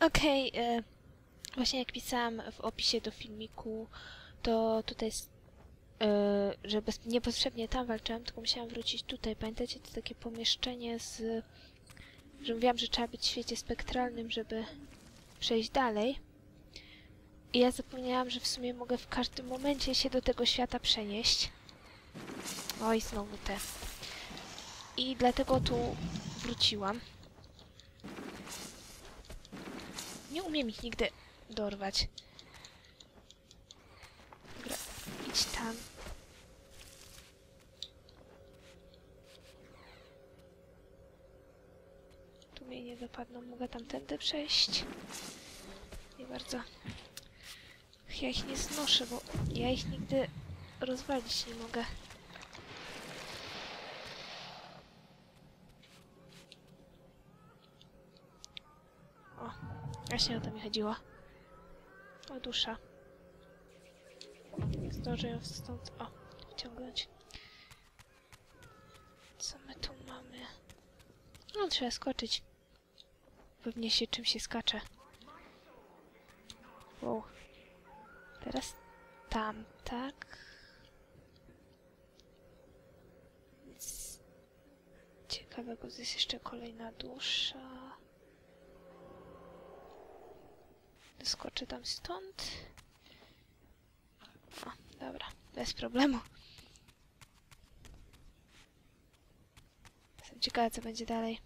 Okej, e, właśnie jak pisałam w opisie do filmiku, to tutaj e, że bez, niepotrzebnie tam walczyłam, tylko musiałam wrócić tutaj. Pamiętacie, to takie pomieszczenie z... że mówiłam, że trzeba być w świecie spektralnym, żeby przejść dalej. I ja zapomniałam, że w sumie mogę w każdym momencie się do tego świata przenieść. Oj, znowu te. I dlatego tu wróciłam. Nie umiem ich nigdy dorwać. Dobra, idź tam. Tu mnie nie dopadną. Mogę tamtędy przejść? Nie bardzo. Ja ich nie znoszę, bo ja ich nigdy rozwalić nie mogę. O, właśnie o to mi chodziło. O, dusza. Zdążę ją stąd, o, wciągnąć. Co my tu mamy? No, trzeba skoczyć. Pewnie się czym się skacze. Wow. Teraz tam, tak? Ciekawego. Jest jeszcze kolejna dusza. Skoczę tam stąd. O, dobra, bez problemu. Jestem ciekawa, co będzie dalej.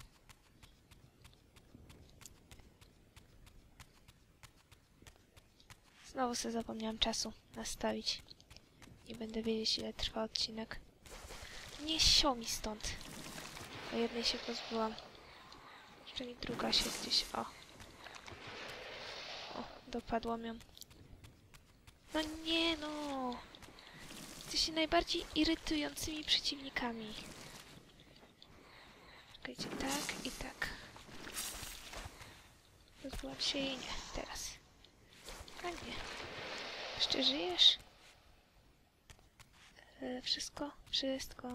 Znowu sobie zapomniałam czasu nastawić. Nie będę wiedzieć, ile trwa odcinek. Nie sio mi stąd. O jednej się pozbyłam. Jeszcze mi druga się gdzieś... O. O, dopadłam ją. No nie no! Jesteście najbardziej irytującymi przeciwnikami. Czekajcie, tak i tak. Pozbyłam się jej nie. Teraz. A nie. Jeszcze żyjesz? E, wszystko? Wszystko.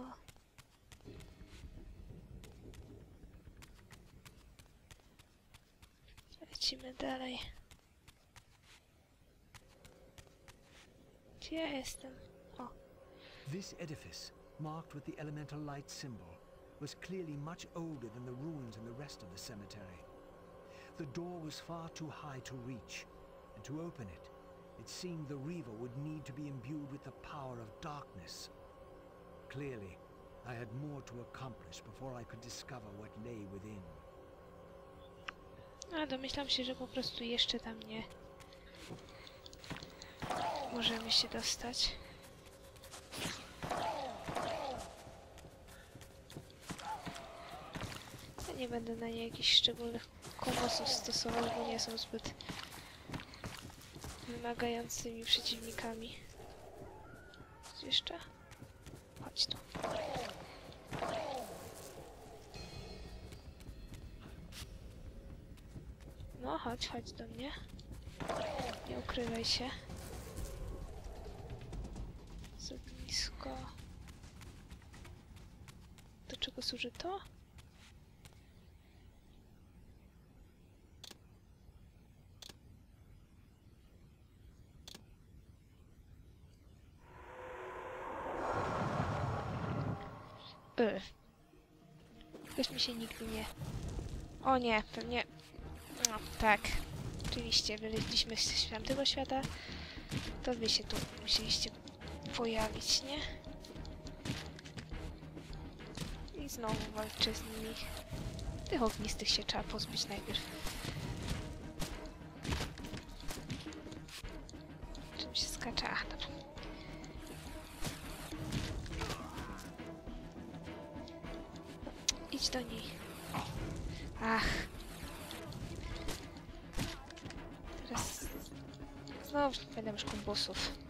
Lecimy dalej. Gdzie ja jestem? O, This edifice, marked with the elemental light symbol, was clearly much older than the ruins in the rest of the cemetery. The door was far too high to reach, and to open it, it seemed the Reaver would need to be imbued with the power of darkness. Clearly, I had more to accomplish before I could discover what lay within. a domyślam się, że po prostu jeszcze tam nie możemy się dostać. Ja nie będę na nie jakichś szczególnych komosów stosował, bo nie są zbyt wymagającymi przeciwnikami. Co jeszcze? Chodź tu. No, chodź, chodź do mnie. Nie ukrywaj się. Za blisko. Do czego służy to? Y. Jakoś mi się nigdy nie... O nie, pewnie... No, tak. Oczywiście, wyleźliśmy z świętego świata. To wy się tu musieliście pojawić, nie? I znowu walczę z nimi. Tych ognistych się trzeba pozbyć najpierw. Czym się skacze? Ach, dobra. Idź do niej. Ach. Teraz znowu będę już kombosów.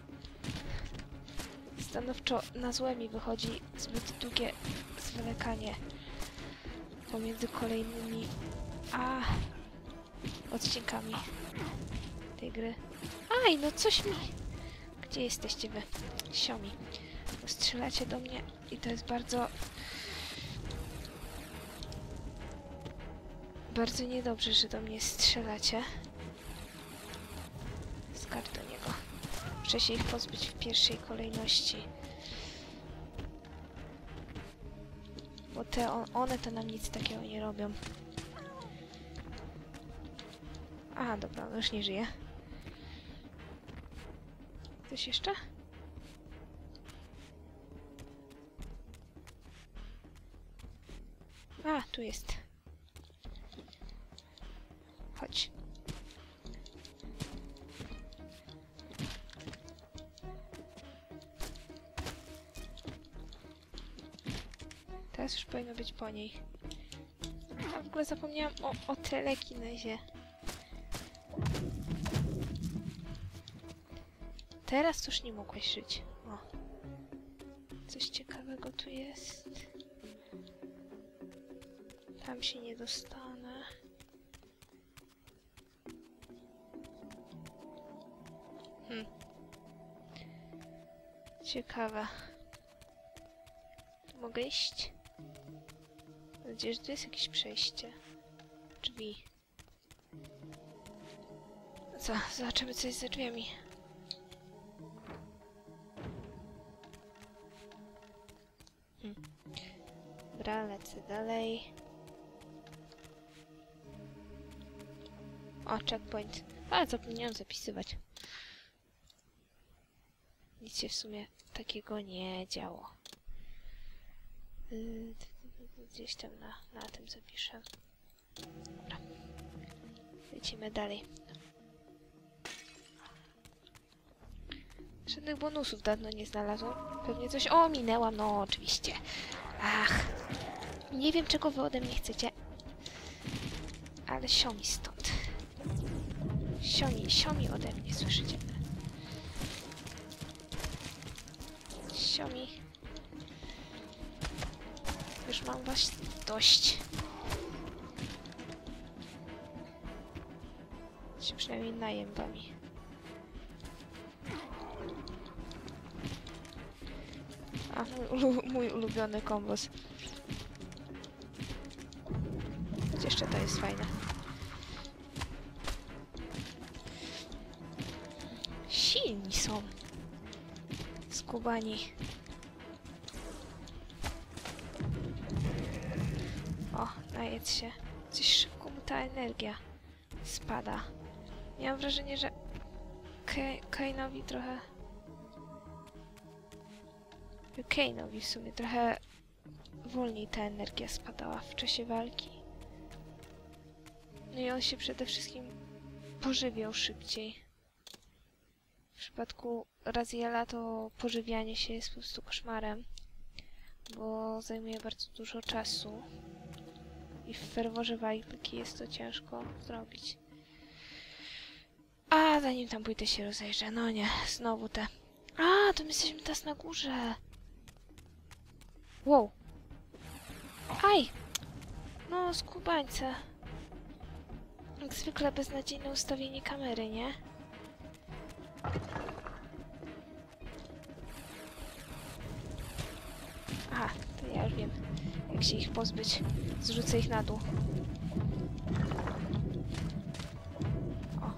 Stanowczo na złe mi wychodzi zbyt długie zwlekanie pomiędzy kolejnymi a odcinkami tej gry. Aj, no coś mi... Gdzie jesteście wy? Siomi. Strzelacie do mnie i to jest bardzo Bardzo niedobrze, że do mnie strzelacie. Skacz do niego. Muszę się ich pozbyć w pierwszej kolejności. Bo te, on, one to nam nic takiego nie robią. Aha, dobra, już nie żyje. Coś jeszcze? A, tu jest. Chodź. Teraz już powinno być po niej. A w ogóle zapomniałam o, o telekinezie. Teraz już nie mogłeś żyć. O. Coś ciekawego tu jest. Tam się nie dostanę. Hmm. Ciekawe. Mogę iść? Mam nadzieję, że tu jest jakieś przejście. Drzwi. Co? Zobaczymy co jest za drzwiami. Hmm. Dobra, lecę dalej. O, checkpoint. Ale zapomniałam zapisywać. Nic się w sumie takiego nie działo. Yy, Gdzieś tam na, na tym zapiszę. Dobra. Lecimy dalej. Żadnych bonusów dawno nie znalazłam. Pewnie coś... O, minęłam, no oczywiście. Ach. Nie wiem, czego wy ode mnie chcecie. Ale siomi stąd. Siomi, siomi ode mnie, słyszycie? Was dość. Się przynajmniej najem wami. A, mój, mój ulubiony kombos. Jeszcze to jest fajne. Silni są. Skubani. Się. Coś szybko mu ta energia spada. Miałam wrażenie, że Kainowi trochę... Kainowi w sumie trochę wolniej ta energia spadała w czasie walki. No i on się przede wszystkim pożywiał szybciej. W przypadku Raziela to pożywianie się jest po prostu koszmarem, bo zajmuje bardzo dużo czasu i w ferworze walki jest to ciężko zrobić. A zanim tam pójdę się rozejrzę, no nie, znowu te... A, to my jesteśmy teraz na górze. Wow. Aj! No, skubańce. Jak zwykle beznadziejne ustawienie kamery, nie? Aha, to ja już wiem, jak się ich pozbyć. Zrzucę ich na dół. O.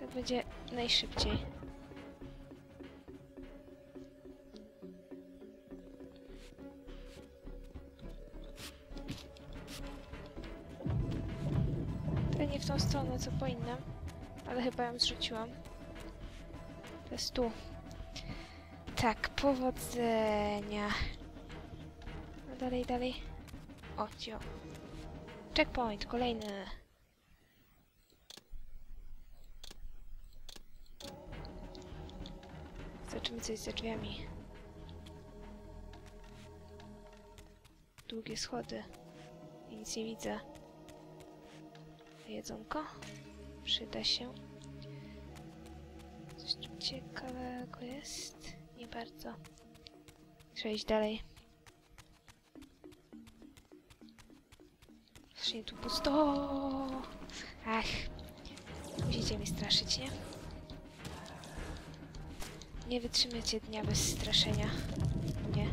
Tak będzie najszybciej. To nie w tą stronę, co powinnam. Ale chyba ją zrzuciłam. To jest tu. Tak, powodzenia. Dalej, dalej. O, cio. Checkpoint, kolejny. Zobaczymy, co jest za drzwiami. Długie schody. I nic nie widzę. Jedzonko? Przyda się. Coś tu ciekawego jest? Nie bardzo. Trzeba iść dalej. Właśnie tu pusto. Ach. Musicie mnie straszyć, nie? Nie wytrzymacie dnia bez straszenia. Nie.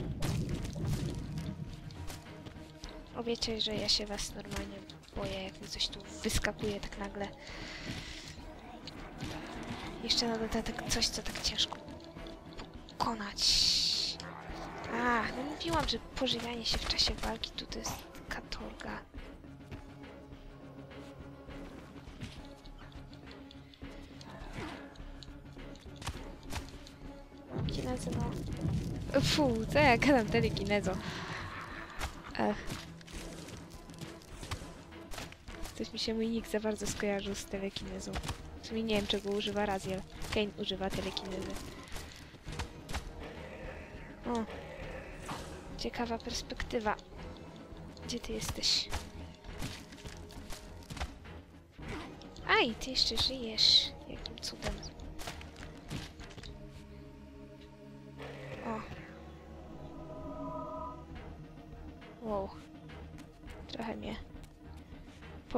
O, wiecie, że ja się was normalnie boję, jak mi coś tu wyskakuje tak nagle. Jeszcze na dodatek coś, co tak ciężko pokonać. A, no mówiłam, że pożywianie się w czasie walki tu to jest katorga. Kinezo, no. Fu, co ja gadam, telekinezo. Ech. Coś mi się mój nick za bardzo skojarzył z telekinezą. W sumie nie wiem, czego używa Raziel. Kane używa telekinezy. O. Ciekawa perspektywa. Gdzie ty jesteś? Aj, ty jeszcze żyjesz. Jakim cudem.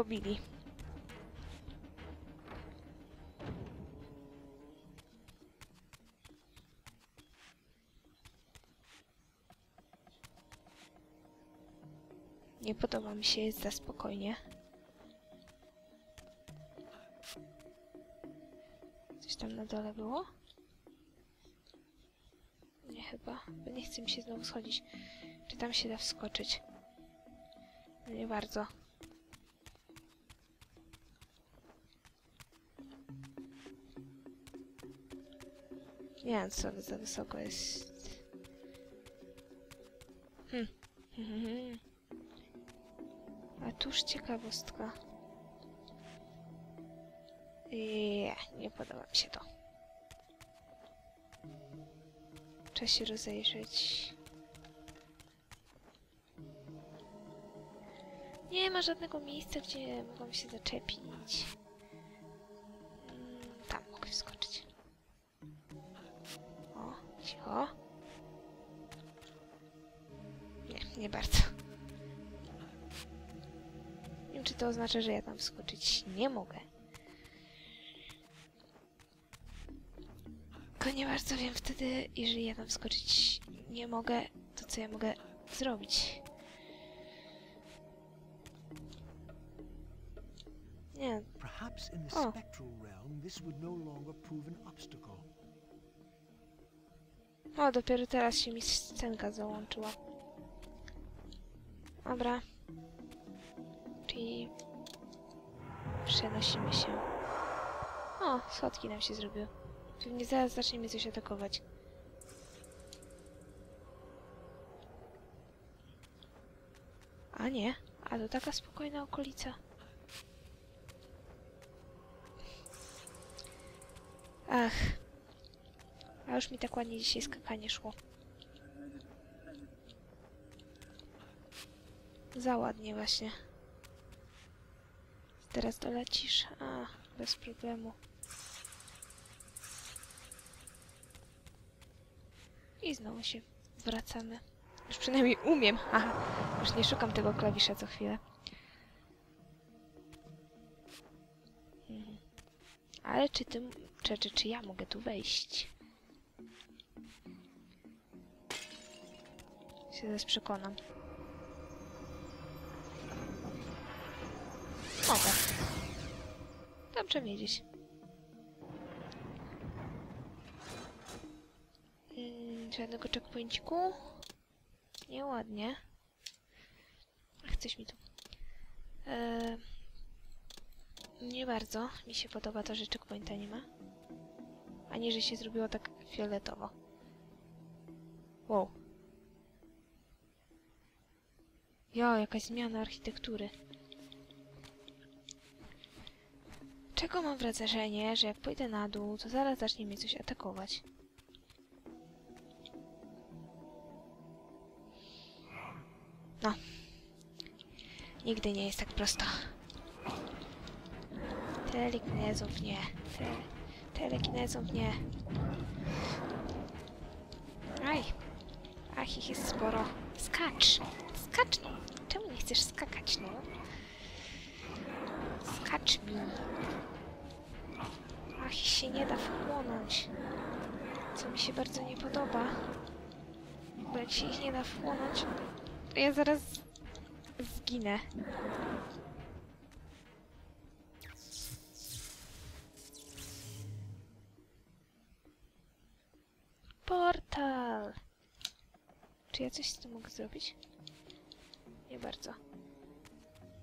Nie podoba mi się, jest za spokojnie. Coś tam na dole było? Nie chyba, bo nie chce mi się znowu schodzić. Czy tam się da wskoczyć? Nie bardzo. Nie wiem, co za wysoko jest. Hm. Mhm. A tuż ciekawostka. Nie, nie podoba mi się to. Trzeba się rozejrzeć. Nie ma żadnego miejsca, gdzie mogłam się zaczepić. Oznacza, że ja tam wskoczyć nie mogę. Tylko nie bardzo wiem wtedy, jeżeli ja tam wskoczyć nie mogę, to co ja mogę zrobić. Nie, Perhaps in the Oh. spectral realm this would no longer prove an obstacle. o, dopiero teraz się mi scenka załączyła. Dobra. Czyli przenosimy się. O, schodki nam się zrobiły. Pewnie zaraz zacznie mnie coś atakować. A nie, a to taka spokojna okolica. Ach. A już mi tak ładnie dzisiaj skakanie szło. Za ładnie właśnie. Teraz dolecisz? A, bez problemu. I znowu się wracamy. Już przynajmniej umiem. Aha, już nie szukam tego klawisza co chwilę. Mhm. Ale czy ty... Czy, czy, czy ja mogę tu wejść? Się zaraz przekonam. Mogę. Dobrze wiedzieć. Mm, żadnego checkpointiku. Nieładnie. Ach, coś mi tu... Eee, nie bardzo mi się podoba to, że checkpointa nie ma. Ani, że się zrobiło tak fioletowo. Wow. Jo, jakaś zmiana architektury. Czego mam wrażenie, że jak pójdę na dół, to zaraz zacznie mnie coś atakować. No. Nigdy nie jest tak prosto. Telekinezów nie. Tele, telekinezów nie. Aj. Ach, ich jest sporo. Skacz. Skacz. Czemu nie chcesz skakać, no? Skacz mi. Ach, ich się nie da wchłonąć. Co mi się bardzo nie podoba. Bo jak się ich nie da wchłonąć, to ja zaraz zginę. Portal! Czy ja coś z tym mogę zrobić? Nie bardzo.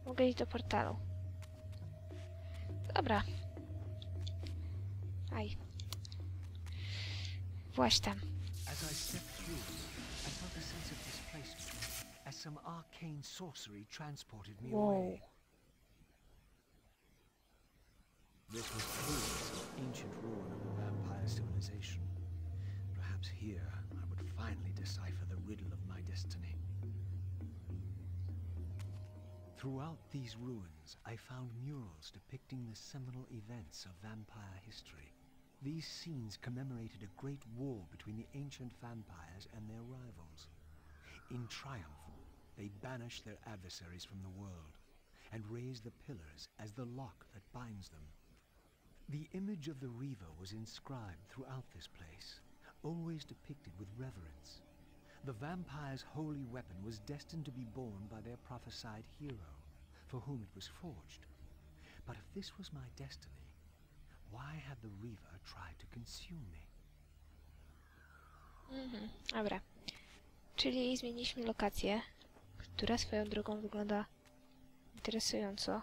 Mogę iść do portalu. Dobra. Aj. Właś tam. As I stepped through, I felt a sense of displacement, as some arcane sorcery transported me Wow. away. This was clearly some ancient ruin of a vampire civilization. Perhaps here I would finally decipher the riddle of my destiny. Throughout these ruins, I found murals depicting the seminal events of vampire history. These scenes commemorated a great war between the ancient vampires and their rivals. In triumph, they banished their adversaries from the world and raised the pillars as the lock that binds them. The image of the Reaver was inscribed throughout this place, always depicted with reverence. The vampire's holy weapon was destined to be borne by their prophesied hero, for whom it was forged. But if this was my destiny, why had the Reaver tried to consume me? Mhm, dobra. Czyli zmieniliśmy lokację, która swoją drogą wygląda interesująco.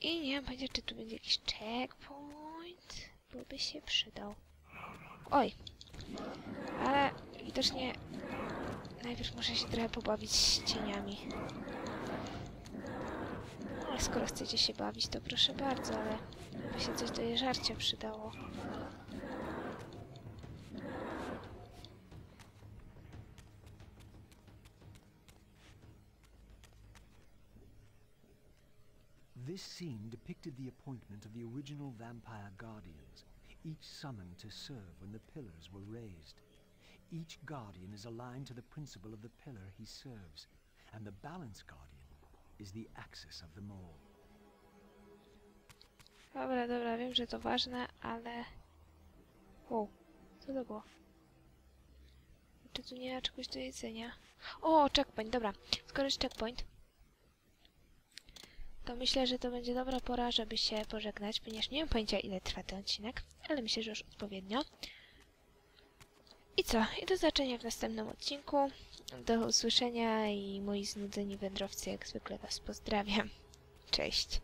I nie wiem, pojęcia, czy tu będzie jakiś checkpoint, bo by się przydał. Oj! Ale widocznie najpierw muszę się trochę pobawić cieniami. Skoro chcecie się bawić, to proszę bardzo, ale by się coś do przydało. This scene depicted the appointment of the original vampire guardians, each summoned to serve when the pillars were raised. Each guardian is aligned to the principle of the pillar he serves, and the balance guardian is the axis of them all. Dobra, dobra, wiem, że to ważne, ale... Wow, co to było? Czy tu nie ma czegoś do jedzenia? O, checkpoint, dobra. Skoro jest checkpoint, to myślę, że to będzie dobra pora, żeby się pożegnać, ponieważ nie mam pojęcia, ile trwa ten odcinek, ale myślę, że już odpowiednio. I co? I do zobaczenia w następnym odcinku. Do usłyszenia i moi znudzeni wędrowcy jak zwykle Was pozdrawiam. Cześć.